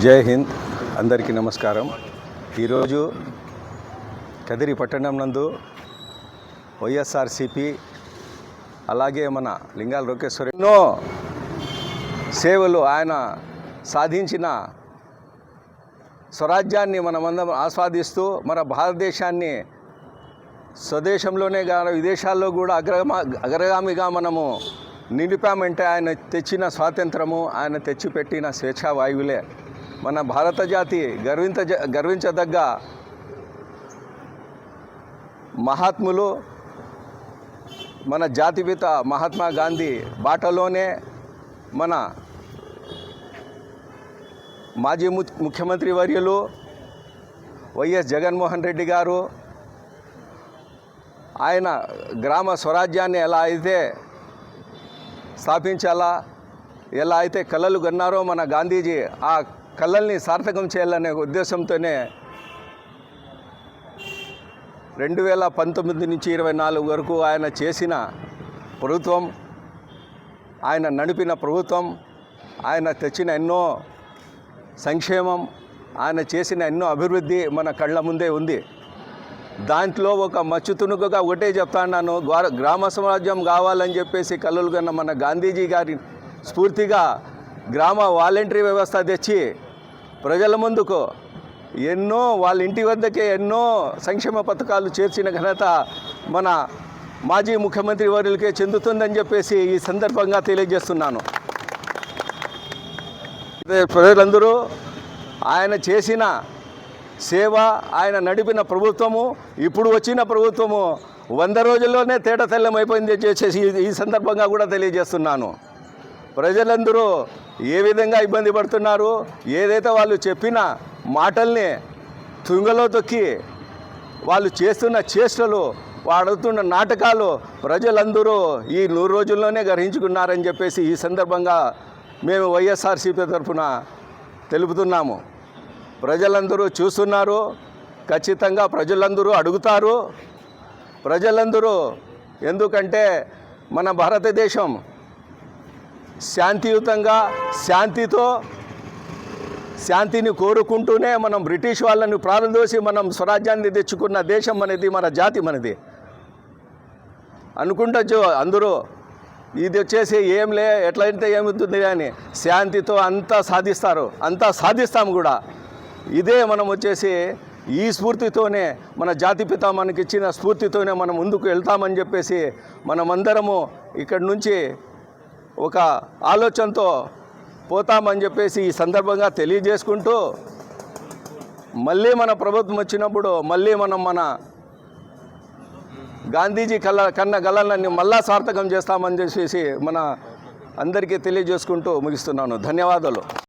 జై హింద్. అందరికీ నమస్కారం. ఈరోజు కదిరి పట్టణం నందు వైఎస్ఆర్సిపి అలాగే మన లింగాల లోకేశ్వర ఎన్నో సేవలు ఆయన సాధించిన స్వరాజ్యాన్ని మనమందరం ఆస్వాదిస్తూ మన భారతదేశాన్ని స్వదేశంలోనే కాదు విదేశాల్లో కూడా అగ్రమా అగ్రగామిగా మనము నిలిపామంటే ఆయన తెచ్చిన స్వాతంత్రము ఆయన తెచ్చిపెట్టిన స్వేచ్ఛా వాయువులే. మన భారత జాతి గర్వించ గర్వించదగ్గ మహాత్ములు మన జాతిపిత మహాత్మా గాంధీ బాటలోనే మన మాజీ ము ముఖ్యమంత్రి వర్యులు వైఎస్ జగన్మోహన్ రెడ్డి గారు. ఆయన గ్రామ స్వరాజ్యాన్ని ఎలా అయితే స్థాపించాలా ఎలా అయితే కళలు కన్నారో మన గాంధీజీ ఆ కళల్ని సార్థకం చేయాలనే ఉద్దేశంతోనే రెండు వేల పంతొమ్మిది నుంచి ఇరవై నాలుగు వరకు ఆయన చేసిన ప్రభుత్వం ఆయన నడిపిన ప్రభుత్వం ఆయన తెచ్చిన ఎన్నో సంక్షేమం ఆయన చేసిన ఎన్నో అభివృద్ధి మన కళ్ళ ముందే ఉంది. దాంట్లో ఒక మచ్చుతునుకగా ఒకటే చెప్తాను గ్రామ స్వరాజ్యం కావాలని చెప్పేసి కళ్ళలు కన్న మన గాంధీజీ గారి స్ఫూర్తిగా గ్రామ వాలంటరీ వ్యవస్థ తెచ్చి ప్రజల ముందుకు ఎన్నో వాళ్ళ ఇంటి వద్దకే ఎన్నో సంక్షేమ పథకాలు చేర్చిన ఘనత మన మాజీ ముఖ్యమంత్రి వర్యులకే చెందుతుందని చెప్పేసి ఈ సందర్భంగా తెలియజేస్తున్నాను. ప్రజలందరూ ఆయన చేసిన సేవ ఆయన నడిపిన ప్రభుత్వము ఇప్పుడు వచ్చిన ప్రభుత్వము వంద రోజుల్లోనే తేట తెల్లమైపోయింది చేసేసి ఈ సందర్భంగా కూడా తెలియజేస్తున్నాను. ప్రజలందరూ ఏ విధంగా ఇబ్బంది పడుతున్నారు ఏదైతే వాళ్ళు చెప్పిన మాటల్ని తుంగలో తొక్కి వాళ్ళు చేస్తున్న చేష్టలు వాడుతున్న నాటకాలు ప్రజలందరూ ఈ నూరు రోజుల్లోనే గ్రహించుకున్నారని చెప్పేసి ఈ సందర్భంగా మేము వైఎస్ఆర్సీపీ తరఫున తెలుపుతున్నాము. ప్రజలందరూ చూస్తున్నారు ఖచ్చితంగా ప్రజలందరూ అడుగుతారు. ప్రజలందరూ ఎందుకంటే మన భారతదేశం శాంతియుతంగా శాంతితో శాంతిని కోరుకుంటూనే మనం బ్రిటిష్ వాళ్ళని ప్రారంభోసి మనం స్వరాజ్యాన్ని తెచ్చుకున్న దేశం అనేది మన జాతి మనది. అనుకుంటచ్చు అందరూ ఇది వచ్చేసి ఏం లే ఎట్లయితే ఏమవుతుంది అని శాంతితో అంతా సాధిస్తారు అంతా సాధిస్తాం కూడా. ఇదే మనం వచ్చేసి ఈ స్ఫూర్తితోనే మన జాతిపిత మనకి ఇచ్చిన స్ఫూర్తితోనే మనం ముందుకు వెళ్తామని చెప్పేసి మనమందరము ఇక్కడి నుంచి ఒక ఆలోచనతో పోతామని చెప్పేసి ఈ సందర్భంగా తెలియజేసుకుంటూ మళ్ళీ మన ప్రభుత్వం వచ్చినప్పుడు మళ్ళీ మనం మన గాంధీజీ కళ్ళ కన్న గలలని మళ్ళా సార్థకం చేస్తామని చెప్పేసి మన అందరికీ తెలియజేసుకుంటూ ముగిస్తున్నాను. ధన్యవాదాలు.